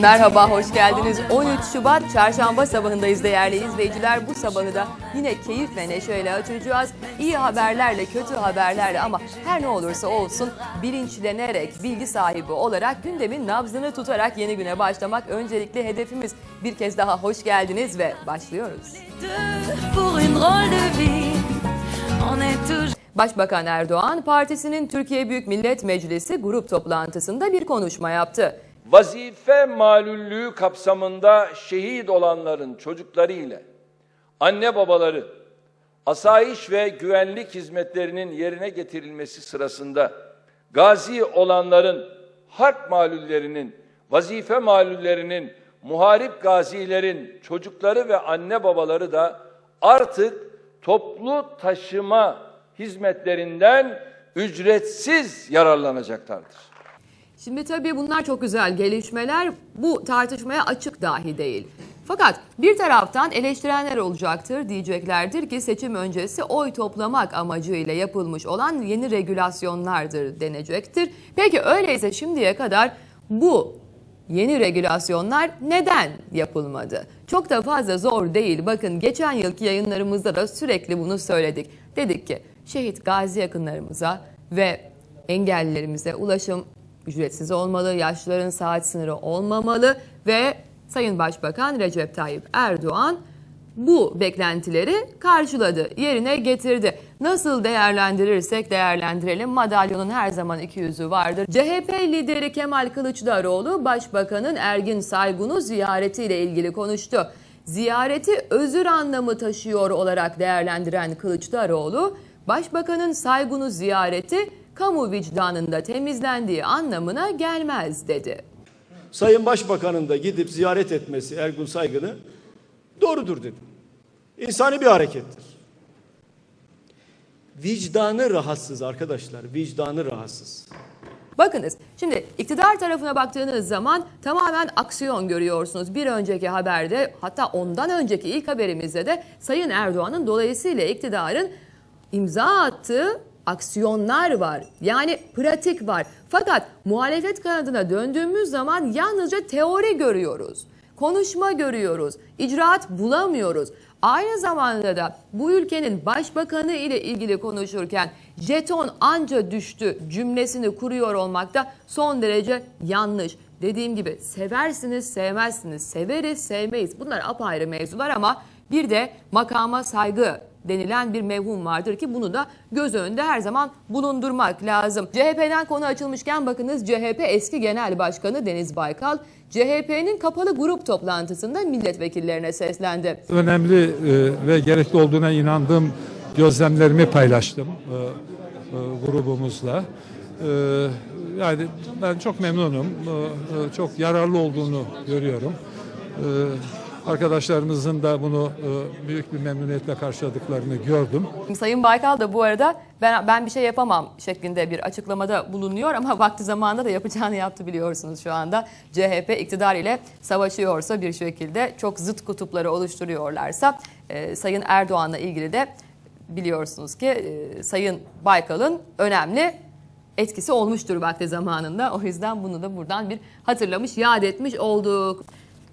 Merhaba, hoş geldiniz. en 13 Şubat Çarşamba sabahındayız değerli izleyiciler. Bu sabahı da yine keyif ve neşeyle açacağız. İyi haberlerle, kötü haberlerle ama her ne olursa olsun bilinçlenerek, bilgi sahibi olarak gündemin nabzını tutarak yeni güne başlamak öncelikli hedefimiz. Bir kez daha hoş geldiniz ve başlıyoruz. Başbakan Erdoğan partisinin Türkiye Büyük Millet Meclisi grup toplantısında bir konuşma yaptı. Vazife malüllüğü kapsamında şehit olanların çocukları ile anne babaları asayiş ve güvenlik hizmetlerinin yerine getirilmesi sırasında gazi olanların harp malullerinin, vazife malullerinin, muharip gazilerin çocukları ve anne babaları da artık toplu taşıma hizmetlerinden ücretsiz yararlanacaklardır. Şimdi tabii bunlar çok güzel gelişmeler. Bu tartışmaya açık dahi değil. Fakat bir taraftan eleştirenler olacaktır. Diyeceklerdir ki seçim öncesi oy toplamak amacıyla yapılmış olan yeni regülasyonlardır denecektir. Peki öyleyse şimdiye kadar bu yeni regülasyonlar neden yapılmadı? Çok da fazla zor değil. Bakın geçen yılki yayınlarımızda da sürekli bunu söyledik. Dedik ki şehit gazi yakınlarımıza ve engellilerimize ulaşım ücretsiz olmalı, yaşlıların saat sınırı olmamalı ve Sayın Başbakan Recep Tayyip Erdoğan bu beklentileri karşıladı, yerine getirdi. Nasıl değerlendirirsek değerlendirelim madalyonun her zaman iki yüzü vardır. CHP lideri Kemal Kılıçdaroğlu Başbakanın Ergin Saygun'u ziyaretiyle ilgili konuştu. Ziyareti özür anlamı taşıyor olarak değerlendiren Kılıçdaroğlu, Başbakanın Saygun'u ziyareti kamu vicdanında temizlendiği anlamına gelmez dedi. Sayın Başbakan'ın da gidip ziyaret etmesi Ergun Saygın'ı doğrudur dedim. İnsani bir harekettir. Vicdanı rahatsız arkadaşlar, vicdanı rahatsız. Bakınız şimdi iktidar tarafına baktığınız zaman tamamen aksiyon görüyorsunuz. Bir önceki haberde hatta ondan önceki ilk haberimizde de Sayın Erdoğan'ın dolayısıyla iktidarın imza attığı aksiyonlar var. Yani pratik var. Fakat muhalefet kanadına döndüğümüz zaman yalnızca teori görüyoruz. Konuşma görüyoruz. icraat bulamıyoruz. Aynı zamanda da bu ülkenin başbakanı ile ilgili konuşurken jeton anca düştü cümlesini kuruyor olmakta son derece yanlış. Dediğim gibi seversiniz sevmezsiniz, severiz sevmeyiz bunlar apayrı mevzular ama bir de makama saygı denilen bir mevhum vardır ki bunu da göz önünde her zaman bulundurmak lazım. CHP'den konu açılmışken bakınız CHP eski genel başkanı Deniz Baykal CHP'nin kapalı grup toplantısında milletvekillerine seslendi. önemli e, ve gerekli olduğuna inandığım gözlemlerimi paylaştım e, e, grubumuzla. Yani ben çok memnunum, çok yararlı olduğunu görüyorum. Arkadaşlarımızın da bunu e, büyük bir memnuniyetle karşıladıklarını gördüm. Sayın Baykal da bu arada ben ben bir şey yapamam şeklinde bir açıklamada bulunuyor ama vakti zamanında da yapacağını yaptı biliyorsunuz şu anda. CHP iktidar ile savaşıyorsa bir şekilde çok zıt kutupları oluşturuyorlarsa e, Sayın Erdoğan'la ilgili de biliyorsunuz ki e, Sayın Baykal'ın önemli etkisi olmuştur vakti zamanında. O yüzden bunu da buradan bir hatırlamış, yad etmiş olduk.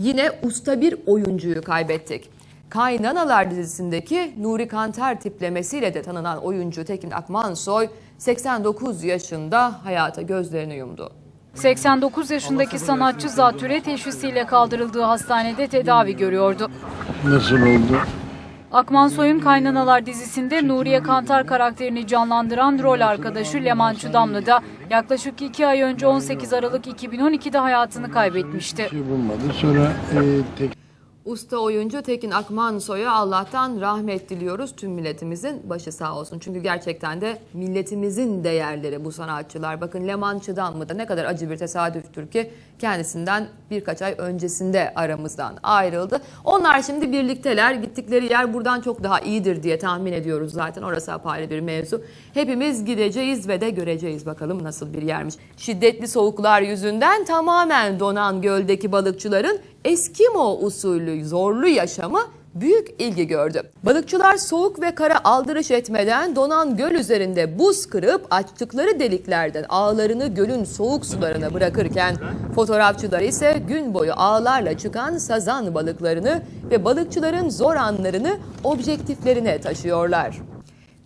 Yine usta bir oyuncuyu kaybettik. Kaynanalar dizisindeki Nuri Kantar tiplemesiyle de tanınan oyuncu Tekin Akmansoy 89 yaşında hayata gözlerini yumdu. 89 yaşındaki sanatçı zatüre teşhisiyle kaldırıldığı hastanede tedavi görüyordu. Nasıl oldu? Akmansoy'un Kaynanalar dizisinde Nuriye Kantar karakterini canlandıran rol arkadaşı Leman Çıdamlı da yaklaşık 2 ay önce 18 Aralık 2012'de hayatını kaybetmişti. Şey bulmadı. Sonra e, tek Usta oyuncu Tekin Akmansoy'a Allah'tan rahmet diliyoruz. Tüm milletimizin başı sağ olsun. Çünkü gerçekten de milletimizin değerleri bu sanatçılar. Bakın Leman Çıdamlı da ne kadar acı bir tesadüftür ki kendisinden birkaç ay öncesinde aramızdan ayrıldı. Onlar şimdi birlikteler. Gittikleri yer buradan çok daha iyidir diye tahmin ediyoruz zaten. Orası apayrı bir mevzu. Hepimiz gideceğiz ve de göreceğiz bakalım nasıl bir yermiş. Şiddetli soğuklar yüzünden tamamen donan göldeki balıkçıların Eskimo usulü zorlu yaşamı büyük ilgi gördü. Balıkçılar soğuk ve kara aldırış etmeden donan göl üzerinde buz kırıp açtıkları deliklerden ağlarını gölün soğuk sularına bırakırken fotoğrafçılar ise gün boyu ağlarla çıkan sazan balıklarını ve balıkçıların zor anlarını objektiflerine taşıyorlar.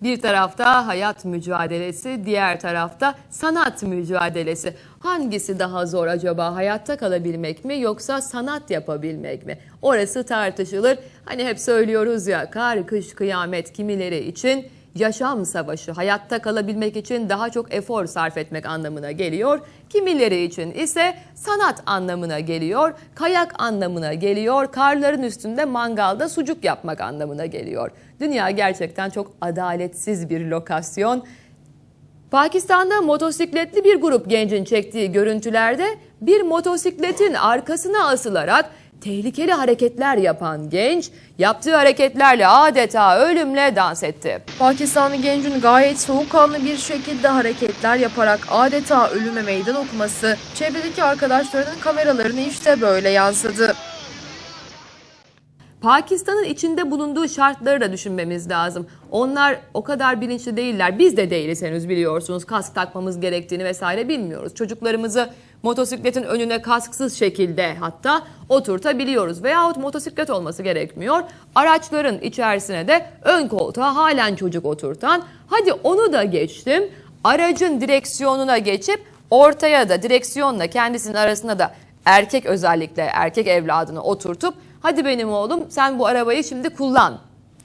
Bir tarafta hayat mücadelesi, diğer tarafta sanat mücadelesi. Hangisi daha zor acaba? Hayatta kalabilmek mi yoksa sanat yapabilmek mi? Orası tartışılır. Hani hep söylüyoruz ya kar, kış, kıyamet kimileri için yaşam savaşı, hayatta kalabilmek için daha çok efor sarf etmek anlamına geliyor. Kimileri için ise sanat anlamına geliyor, kayak anlamına geliyor, karların üstünde mangalda sucuk yapmak anlamına geliyor. Dünya gerçekten çok adaletsiz bir lokasyon. Pakistan'da motosikletli bir grup gencin çektiği görüntülerde bir motosikletin arkasına asılarak tehlikeli hareketler yapan genç yaptığı hareketlerle adeta ölümle dans etti. Pakistanlı gencin gayet soğukkanlı bir şekilde hareketler yaparak adeta ölüme meydan okuması çevredeki arkadaşlarının kameralarını işte böyle yansıdı. Pakistan'ın içinde bulunduğu şartları da düşünmemiz lazım. Onlar o kadar bilinçli değiller. Biz de değiliz henüz biliyorsunuz. Kask takmamız gerektiğini vesaire bilmiyoruz. Çocuklarımızı motosikletin önüne kasksız şekilde hatta oturtabiliyoruz. Veyahut motosiklet olması gerekmiyor. Araçların içerisine de ön koltuğa halen çocuk oturtan. Hadi onu da geçtim. Aracın direksiyonuna geçip ortaya da direksiyonla kendisinin arasında da erkek özellikle erkek evladını oturtup hadi benim oğlum sen bu arabayı şimdi kullan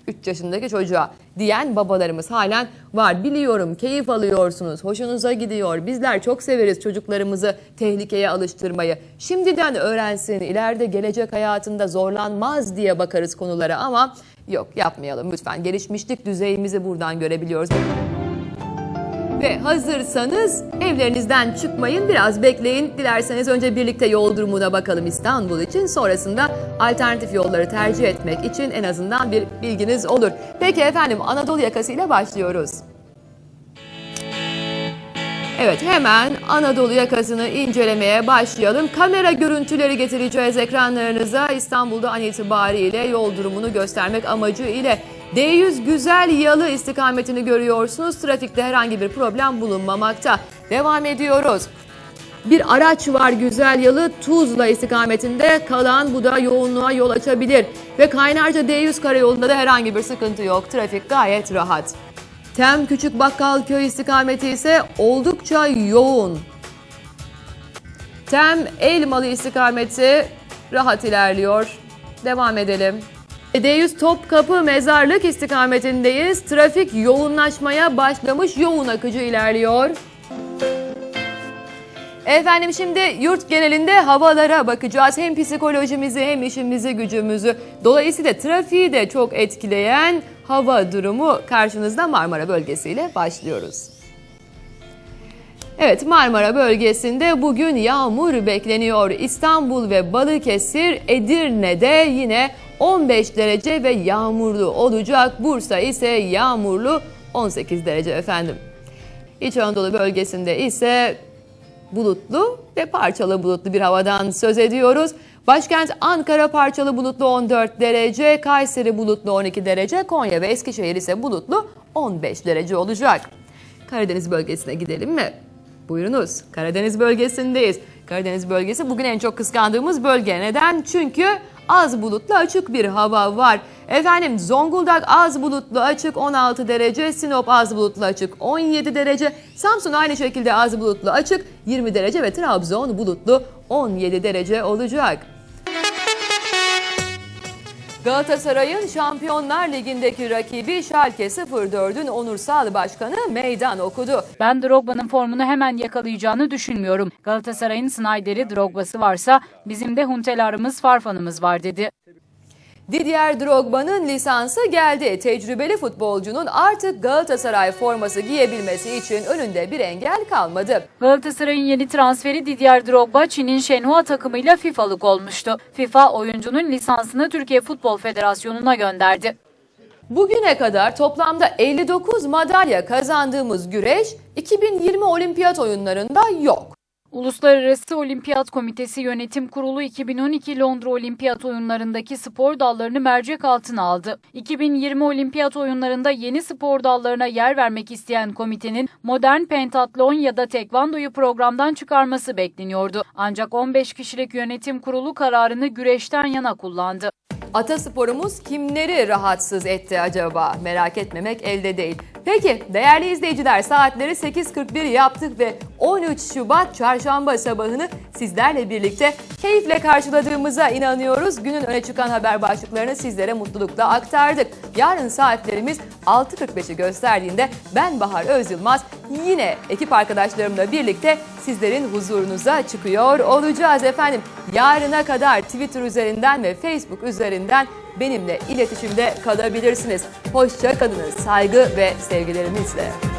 3 yaşındaki çocuğa diyen babalarımız halen var. Biliyorum keyif alıyorsunuz, hoşunuza gidiyor. Bizler çok severiz çocuklarımızı tehlikeye alıştırmayı. Şimdiden öğrensin, ileride gelecek hayatında zorlanmaz diye bakarız konulara ama yok yapmayalım lütfen. Gelişmişlik düzeyimizi buradan görebiliyoruz. Ve hazırsanız evlerinizden çıkmayın biraz bekleyin. Dilerseniz önce birlikte yol durumuna bakalım İstanbul için. Sonrasında alternatif yolları tercih etmek için en azından bir bilginiz olur. Peki efendim Anadolu yakasıyla başlıyoruz. Evet hemen Anadolu yakasını incelemeye başlayalım. Kamera görüntüleri getireceğiz ekranlarınıza. İstanbul'da an itibariyle yol durumunu göstermek amacı ile D100 Güzel Yalı istikametini görüyorsunuz. Trafikte herhangi bir problem bulunmamakta. Devam ediyoruz. Bir araç var Güzel Yalı Tuzla istikametinde kalan bu da yoğunluğa yol açabilir. Ve Kaynarca D100 karayolunda da herhangi bir sıkıntı yok. Trafik gayet rahat. Tem Küçük Bakkalköy istikameti ise oldukça yoğun. Tem Elmalı istikameti rahat ilerliyor. Devam edelim. D100 Topkapı Mezarlık istikametindeyiz. Trafik yoğunlaşmaya başlamış, yoğun akıcı ilerliyor. Efendim şimdi yurt genelinde havalara bakacağız. Hem psikolojimizi hem işimizi gücümüzü. Dolayısıyla trafiği de çok etkileyen hava durumu karşınızda Marmara bölgesiyle başlıyoruz. Evet Marmara bölgesinde bugün yağmur bekleniyor. İstanbul ve Balıkesir, Edirne'de yine 15 derece ve yağmurlu olacak. Bursa ise yağmurlu 18 derece efendim. İç Anadolu bölgesinde ise bulutlu ve parçalı bulutlu bir havadan söz ediyoruz. Başkent Ankara parçalı bulutlu 14 derece, Kayseri bulutlu 12 derece, Konya ve Eskişehir ise bulutlu 15 derece olacak. Karadeniz bölgesine gidelim mi? Buyurunuz. Karadeniz bölgesindeyiz. Karadeniz bölgesi bugün en çok kıskandığımız bölge. Neden? Çünkü az bulutlu açık bir hava var. Efendim Zonguldak az bulutlu açık 16 derece, Sinop az bulutlu açık 17 derece, Samsun aynı şekilde az bulutlu açık 20 derece ve Trabzon bulutlu 17 derece olacak. Galatasaray'ın Şampiyonlar Ligi'ndeki rakibi Schalke 04'ün onursal başkanı meydan okudu. Ben Drogba'nın formunu hemen yakalayacağını düşünmüyorum. Galatasaray'ın Snyder'i Drogba'sı varsa bizim de Huntelar'ımız Farfan'ımız var dedi. Didier Drogba'nın lisansı geldi. Tecrübeli futbolcunun artık Galatasaray forması giyebilmesi için önünde bir engel kalmadı. Galatasaray'ın yeni transferi Didier Drogba, Çin'in Shenhua takımıyla FIFA'lık olmuştu. FIFA oyuncunun lisansını Türkiye Futbol Federasyonu'na gönderdi. Bugüne kadar toplamda 59 madalya kazandığımız güreş 2020 olimpiyat oyunlarında yok. Uluslararası Olimpiyat Komitesi Yönetim Kurulu 2012 Londra Olimpiyat Oyunları'ndaki spor dallarını mercek altına aldı. 2020 Olimpiyat Oyunları'nda yeni spor dallarına yer vermek isteyen komitenin modern pentatlon ya da tekvandoyu programdan çıkarması bekleniyordu. Ancak 15 kişilik yönetim kurulu kararını güreşten yana kullandı. Atasporumuz kimleri rahatsız etti acaba? Merak etmemek elde değil. Peki değerli izleyiciler saatleri 8.41 yaptık ve 13 Şubat çarşamba sabahını sizlerle birlikte keyifle karşıladığımıza inanıyoruz. Günün öne çıkan haber başlıklarını sizlere mutlulukla aktardık. Yarın saatlerimiz 6.45'i gösterdiğinde ben Bahar Özyılmaz yine ekip arkadaşlarımla birlikte sizlerin huzurunuza çıkıyor olacağız efendim. Yarına kadar Twitter üzerinden ve Facebook üzerinden benimle iletişimde kalabilirsiniz. Hoşça kalınız. Saygı ve sevgilerimizle.